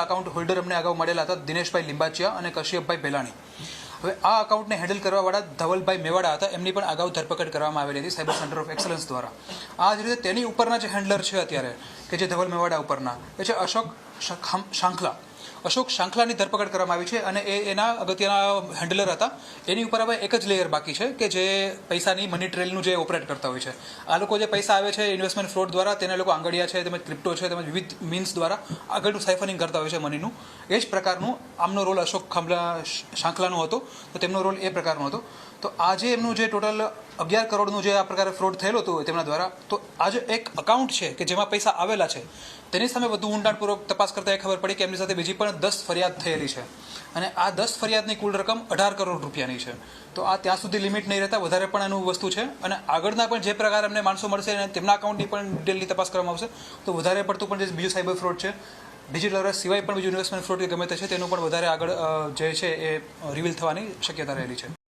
Account holder અમને અગાઉ મળેલા હતા, દિનેશભાઈ લિંબાચિયા અને કશ્યપભાઈ ભેલાણી. હવે આ અકાઉન્ટને હેન્ડલ કરવાવાળા ધવલભાઈ મેવાડા હતા, એમની પણ અગાઉ ધરપકડ કરવામાં આવેલી હતી સાયબર સેન્ટર ઓફ એક્સલન્સ દ્વારા. આ જ રીતે તેની ઉપરના જે હેન્ડલર છે અત્યારે, કે જે ધવલ મેવાડા ઉપરના, એ છે અશોક શાખ- શાંખલા. અશોક શાંખલાની ધરપકડ કરવામાં આવી છે અને એ એના અગત્યના હેન્ડલર હતા. એની ઉપર હવે એક જ લેયર બાકી છે કે જે પૈસાની મની ટ્રેલનું જે ઓપરેટ કરતા હોય છે. આ લોકો જે પૈસા આવે છે ઇન્વેસ્ટમેન્ટ ફ્રોડ દ્વારા, તેને લોકો આંગળિયા છે, તેમજ ક્રિપ્ટો છે, તેમજ વિવિધ મીન્સ દ્વારા આગળનું સાઇફનિંગ કરતા હોય છે મનીનું એ જ પ્રકારનું આમનો રોલ અશોક ખાંભલા શાંખલાનો હતો, તો તેમનો રોલ એ પ્રકારનો હતો. તો આજે એમનું જે ટોટલ અગિયાર કરોડનું જે આ પ્રકારે ફ્રોડ થયેલો હતો તેમના દ્વારા, તો આજે એક અકાઉન્ટ છે કે જેમાં પૈસા આવેલા છે. તેની સામે વધુ ઊંડાણપૂર્વક તપાસ કરતાં એ ખબર પડી કે એમની સાથે બીજી પણ દસ ફરિયાદ થયેલી છે. અને આ દસ ફરિયાદની કુલ રકમ અઢાર કરોડ રૂપિયાની છે. તો આ ત્યાં સુધી લિમિટ નહીં રહેતા વધારે પણ એનું વસ્તુ છે. અને આગળના પણ જે પ્રકાર અમને માણસો મળશે અને તેમના અકાઉન્ટની પણ ડિટેલની તપાસ કરવામાં આવશે, તો વધારે પડતું પણ જે બીજું સાયબર ફ્રોડ છે ડિજિટલ અરેસ્ટ સિવાય પણ બીજું ઇન્વેસ્ટમેન્ટ ફ્રોડ કે ગમે તે છે, તેનું પણ વધારે આગળ જે છે એ રિવીલ થવાની શક્યતા રહેલી છે.